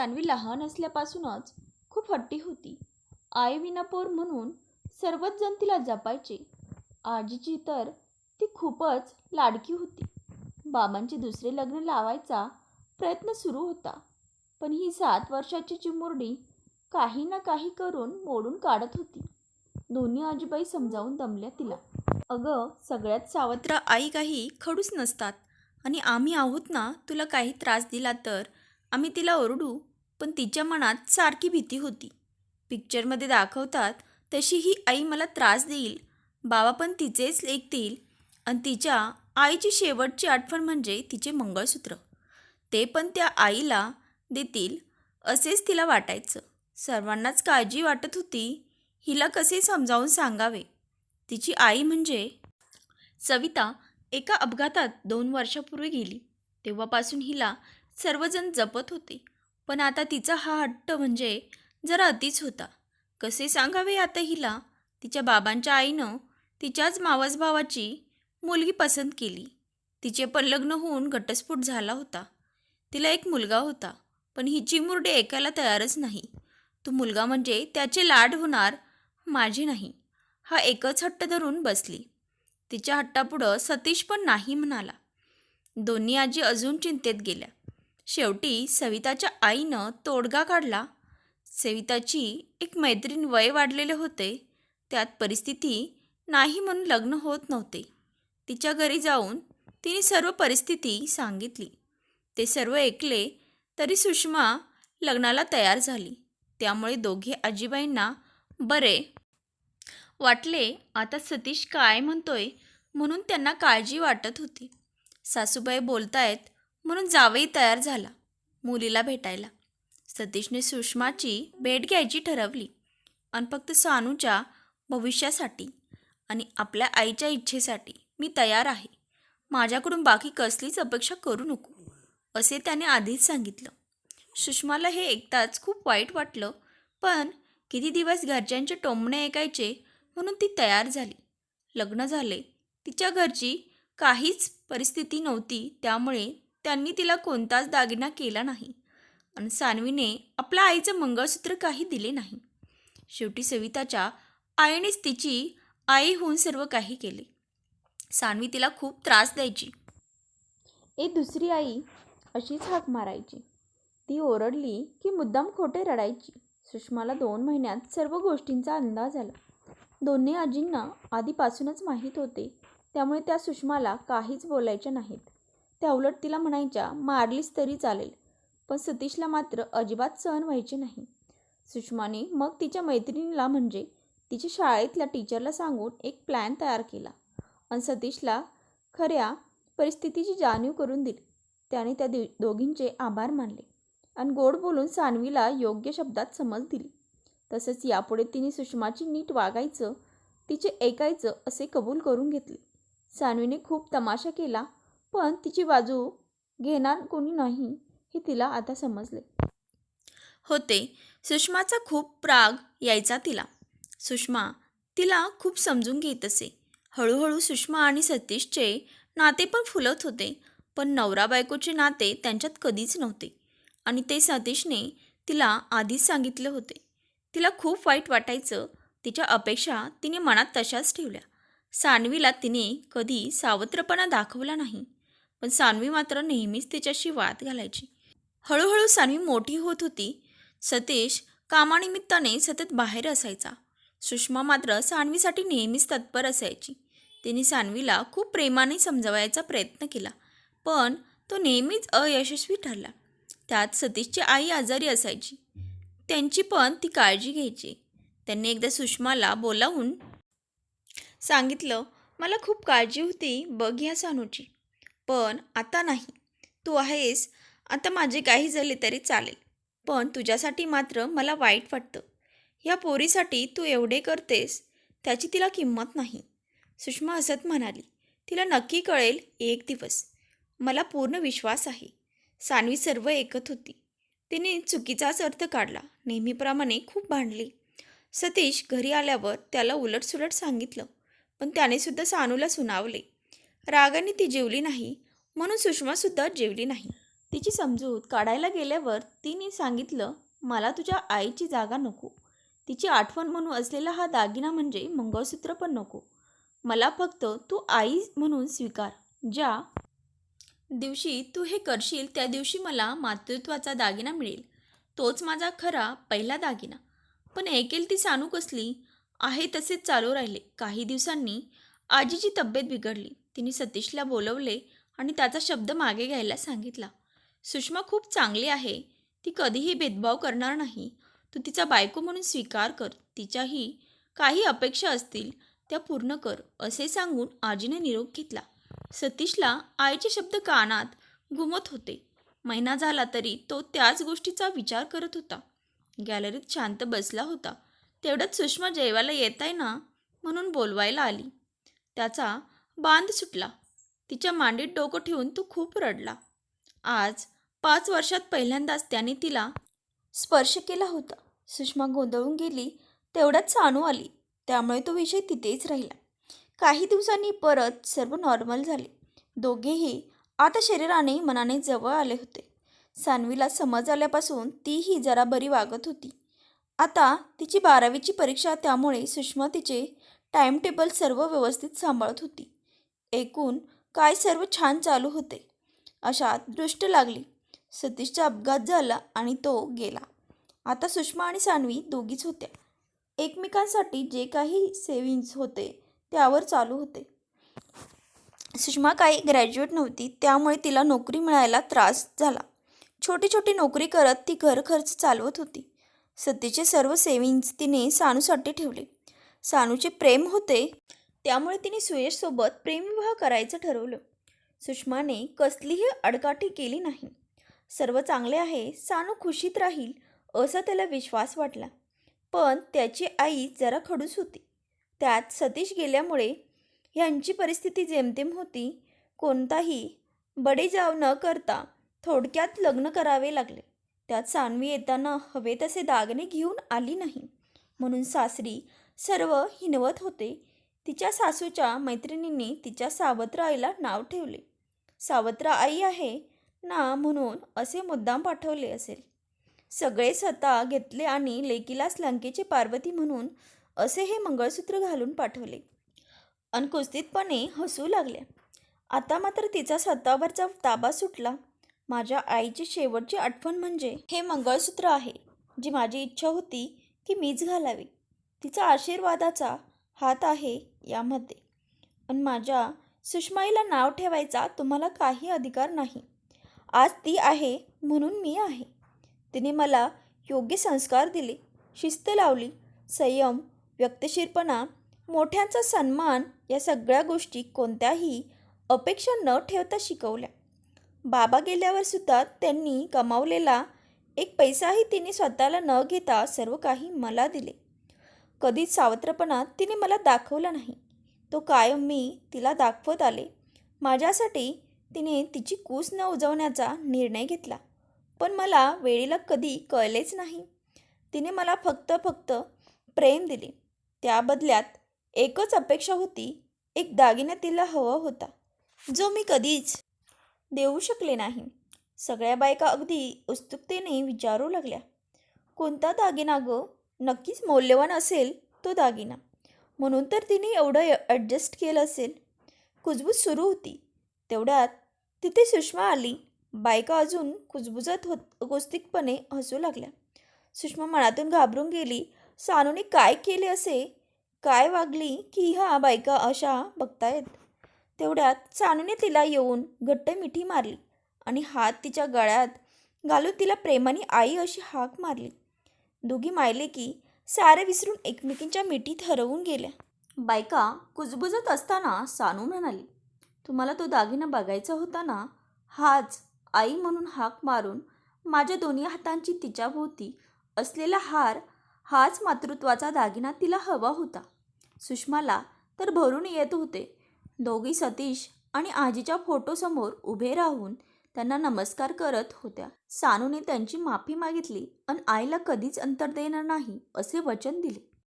सान्वी लहान असल्यापासूनच खूप हट्टी होती. आई विनापोर म्हणून सर्वच जण तिला जपायचे. आजीची तर ती खूपच लाडकी होती. बाबांचे दुसरे लग्न लावायचा प्रयत्न सुरू होता. पण ही सात वर्षाची चिमुरडी काही ना काही करून मोडून काढत होती. दोन्ही आजीबाई समजावून दमल्या तिला. अगं सगळ्यात सावत्र आई काही खडूस नसतात. आणि आम्ही आहोत ना तुला काही त्रास दिला तर आम्ही तिला ओरडू. पण तिच्या मनात सारखी भीती होती. पिक्चरमध्ये दाखवतात तशी ही आई मला त्रास देईल. बाबा पण तिचेच ऐकतील आणि तिच्या आईची शेवटची आठवण म्हणजे तिचे मंगळसूत्र. ते पण त्या आईला देतील असेच तिला वाटायचं. सर्वांनाच काळजी वाटत होती हिला कसे समजावून सांगावे? तिची आई म्हणजे? सविता एका अपघातात दोन वर्षापूर्वी गेली. तेव्हापासून हिला सर्वजण जपत होते. पण आता तिचा हा हट्ट म्हणजे जरा अतिच होता. कसे सांगावे आता हिला? तिच्या बाबांच्या आईनं तिच्याच मावस भावाची मुलगी पसंत केली. तिचे पण लग्न होऊन घटस्फोट झाला होता. तिला एक मुलगा होता पण हिची मुरडे ऐकायला तयारच नाही. तो मुलगा म्हणजे त्याचे लाड होणार माझे नाही. हा एकच हट्ट धरून बसली. तिच्या हट्टापुढं सतीश पण नाही म्हणाला. दोन्ही आजी अजून चिंतेत गेल्या. शेवटी सविताच्या आईनं तोडगा काढला. सविताची एक मैत्रीण वय वाढलेले होते. त्यात परिस्थिती नाही म्हणून लग्न होत नव्हते. तिच्या घरी जाऊन तिने सर्व परिस्थिती सांगितली. ते सर्व ऐकले तरी सुषमा लग्नाला तयार झाली. त्यामुळे दोघे आजीबाईंना बरे वाटले आता सतीश काय म्हणतोय म्हणून त्यांना काळजी वाटत होती. सासूबाई बोलतायत म्हणून जावई तयार झाला. मुलीला भेटायला. सतीशने सुषमाची भेट घ्यायची ठरवली. आणि फक्त सानूच्या भविष्यासाठी आणि आपल्या आईच्या इच्छेसाठी मी तयार आहे. माझ्याकडून बाकी कसलीच अपेक्षा करू नको असे त्याने आधीच सांगितलं. सुषमाला हे ऐकताच खूप वाईट वाटलं पण किती दिवस घरच्यांचे टोमणे ऐकायचे म्हणून ती तयार झाली. लग्न झाले. तिच्या घरची काहीच परिस्थिती नव्हती त्यामुळे त्यांनी तिला कोणताच दागिना केला नाही. आणि सानवीने आपल्या आईचं मंगळसूत्र काही दिले नाही. शेवटी सविताच्या आईनेच तिची आई होऊन सर्व काही केले. सानवी तिला खूप त्रास द्यायची. ए दुसरी आई अशीच हाक मारायची. ती ओरडली की मुद्दाम खोटे रडायची. सुषमाला दोन महिन्यात सर्व गोष्टींचा अंदाज आला. दोन्ही आजींना आधीपासूनच माहीत होते. त्यामुळे त्या सुषमाला काहीच बोलायच्या नाहीत. त्या उलट तिला म्हणायच्या मारलीस तरी चालेल पण सतीशला मात्र अजिबात सहन व्हायचे नाही. सुषमाने मग तिच्या मैत्रिणीला म्हणजे तिच्या शाळेतल्या टीचरला सांगून एक प्लॅन तयार केला आणि सतीशला खऱ्या परिस्थितीची जाणीव करून दिली. त्याने त्या दि दोघींचे आभार मानले आणि गोड बोलून सानवीला योग्य शब्दात समज दिली. तसंच यापुढे तिने सुषमाची नीट वागायचं तिचे ऐकायचं असे कबूल करून घेतले. सानवीने खूप तमाशा केला पण तिची बाजू घेणार कोणी नाही हे तिला आता समजले. होते. सुषमाचा खूप राग यायचा तिला. सुषमा तिला खूप समजून घेत असे. हळूहळू सुषमा आणि सतीशचे नाते पण फुलत होते पण नवरा बायकोचे नाते त्यांच्यात कधीच नव्हते. आणि ते सतीशने तिला आधीच सांगितले होते. तिला खूप वाईट वाटायचं तिच्या अपेक्षा तिने मनात तशाच ठेवल्या. सानवीला तिने कधी सावत्रपणा दाखवला नाही. पण सानवी मात्र नेहमीच तिच्याशी वाद घालायची. हळूहळू सानवी मोठी होत होती सतीश कामानिमित्ताने सतत बाहेर असायचा. सुषमा मात्र सानवीसाठी नेहमीच तत्पर असायची. तिने सानवीला खूप प्रेमाने समजवायचा प्रयत्न केला पण तो नेहमीच अयशस्वी ठरला. त्यात सतीशची आई आजारी असायची. त्यांची पण ती काळजी घ्यायची. त्यांनी एकदा सुषमाला बोलावून सांगितलं मला खूप काळजी होती बघ ह्या सानूची. पण आता नाही. तू आहेस. आता माझे काही झाले तरी चालेल. पण तुझ्यासाठी मात्र मला वाईट वाटतं. ह्या पोरीसाठी तू एवढे करतेस त्याची तिला किंमत नाही. सुषमा हसत म्हणाली. तिला नक्की कळेल एक दिवस. मला पूर्ण विश्वास आहे. सानवी सर्व ऐकत होती. तिने चुकीचाच अर्थ काढला. नेहमीप्रमाणे खूप भांडली. सतीश घरी आल्यावर त्याला उलटसुलट सांगितलं. पण त्याने सुद्धा सानूला सुनावले. रागाने ती जेवली नाही. म्हणून सुषमासुद्धा जेवली नाही. तिची समजूत काढायला गेल्यावर तिने सांगितलं मला तुझ्या आईची जागा नको. तिची आठवण म्हणून असलेला हा दागिना म्हणजे मंगळसूत्र पण नको. मला फक्त तू आई म्हणून स्वीकार. ज्या दिवशी तू हे करशील त्या दिवशी मला मातृत्वाचा दागिना मिळेल. तोच माझा खरा पहिला दागिना. पण ऐकेल ती सानू कसली? आहे तसेच चालू राहिले. काही दिवसांनी आजीची तब्येत बिघडली. तिने सतीशला बोलवले आणि त्याचा शब्द मागे घ्यायला सांगितला. सुषमा खूप चांगली आहे. ती कधीही भेदभाव करणार नाही. तू तिचा बायको म्हणून स्वीकार कर. तिच्याही काही अपेक्षा असतील त्या पूर्ण कर असे सांगून आजीने निरोप घेतला. सतीशला आईचे शब्द कानात घुमत होते. महिना झाला तरी तो त्याच गोष्टीचा विचार करत होता. गॅलरीत शांत बसला होता. तेवढ्यात सुषमा जेवायला येत आहे ना? म्हणून बोलवायला आली. त्याचा बांध सुटला. तिच्या मांडीत डोकं ठेवून तो खूप रडला. आज पाच वर्षात पहिल्यांदाच त्याने तिला स्पर्श केला होता. सुषमा गोंधळून गेली तेवढ्यात सानू आली. त्यामुळे तो विषय तिथेच राहिला. काही दिवसांनी परत सर्व नॉर्मल झाले. दोघेही आता शरीराने मनाने जवळ आले होते. सानवीला समज आल्यापासून तीही जरा बरी वागत होती. आता तिची बारावीची परीक्षा त्यामुळे सुषमा तिचे टाईमटेबल सर्व व्यवस्थित सांभाळत होती. एकूण काय सर्व छान चालू होते. अशा दृष्ट लागली. सतीशचा अपघात झाला आणि तो गेला. आता सुषमा आणि सानवी दोघीच होत्या. एकमेकांसाठी जे काही सेविंग्स होते त्यावर चालू होते. सुषमा काही ग्रॅज्युएट नव्हती त्यामुळे तिला नोकरी मिळायला त्रास झाला. छोटी छोटी नोकरी करत ती घर खर्च चालवत होती. सतीचे सर्व सेविंग्स तिने सानूसाठी ठेवले. सानूचे प्रेम होते त्यामुळे तिने सुयशसोबत प्रेमविवाह करायचं ठरवलं. सुषमाने कसलीही अडकाठी केली नाही. सर्व चांगले आहे सानू खुशीत राहील असा त्याला विश्वास वाटला. पण त्याची आई जरा खडूस होती. त्यात सतीश गेल्यामुळे ह्यांची परिस्थिती जेमतेम होती कोणताही बडेजाव न करता थोडक्यात लग्न करावे लागले. त्यात सानवी येताना हवे तसे दागणे घेऊन आली नाही. म्हणून सासरी सर्व हिनवत होते. तिच्या सासूच्या मैत्रिणींनी तिच्या सावत्र आईला नाव ठेवले. सावत्र आई आहे ना म्हणून असे मुद्दाम पाठवले असेल. सगळे स्वतः घेतले आणि लेकीलाच लंकेची पार्वती म्हणून असे हे मंगळसूत्र घालून पाठवले. अनकुस्तीतपणे हसू लागल्या. आता मात्र तिचा स्वतःवरचा ताबा सुटला. माझ्या आईची शेवटची आठवण म्हणजे हे मंगळसूत्र आहे जी माझी इच्छा होती की मीच घालावी. तिचा आशीर्वादाचा हात आहे यामध्ये. पण माझ्या सुषमाईला नाव ठेवायचा तुम्हाला काही अधिकार नाही. आज ती आहे म्हणून मी आहे. तिने मला योग्य संस्कार दिले शिस्त लावली संयम व्यक्तशीरपणा मोठ्यांचा सन्मान या सगळ्या गोष्टी कोणत्याही अपेक्षा न ठेवता शिकवल्या. बाबा गेल्यावर सुद्धा त्यांनी कमावलेला एक पैसाही तिने स्वतःला न घेता सर्व काही मला दिले. कधीच सावत्रपणा तिने मला दाखवला नाही. तो कायम मी तिला दाखवत आले. माझ्यासाठी तिने तिची कूस न उजवण्याचा निर्णय घेतला. पण मला वेळेला कधी कळलेच नाही. तिने मला फक्त फक्त प्रेम दिले. त्या बदल्यात एकच अपेक्षा होती. एक दागिना तिला हवा होता. जो मी कधीच देऊ शकले नाही. सगळ्या बायका अगदी उत्सुकतेने विचारू लागल्या. कोणता दागिना गं? नक्कीच मौल्यवान असेल तो दागिना. म्हणून तर तिने एवढं ॲडजस्ट केलं असेल. कुजबूज सुरू होती. तेवढ्यात तिथे सुषमा आली. बायका अजून कुजबुजत होत गोस्तिकपणे हसू लागल्या. सुषमा मनातून घाबरून गेली. सानूने काय केले असे? काय वागली की ह्या बायका अशा बघतायत? तेवढ्यात सानूने तिला येऊन घट्ट मिठी मारली आणि हात तिच्या गळ्यात घालून तिला प्रेमाने आई अशी हाक मारली. दोघी मायले की सारे विसरून एकमेकींच्या मिठीत हरवून गेल्या. बायका कुजबुजत असताना सानू म्हणाली तुम्हाला तो दागिना बघायचा होता ना? हाच आई म्हणून हाक मारून माझ्या दोन्ही हातांची तिच्याभोवती असलेला हार हाच मातृत्वाचा दागिना तिला हवा होता. सुषमाला तर भरून येत होते. दोघी सतीश आणि आजीच्या फोटोसमोर उभे राहून त्यांना नमस्कार करत होत्या. सानूने त्यांची माफी मागितली आणि आईला कधीच अंतर देणार नाही असे वचन दिले.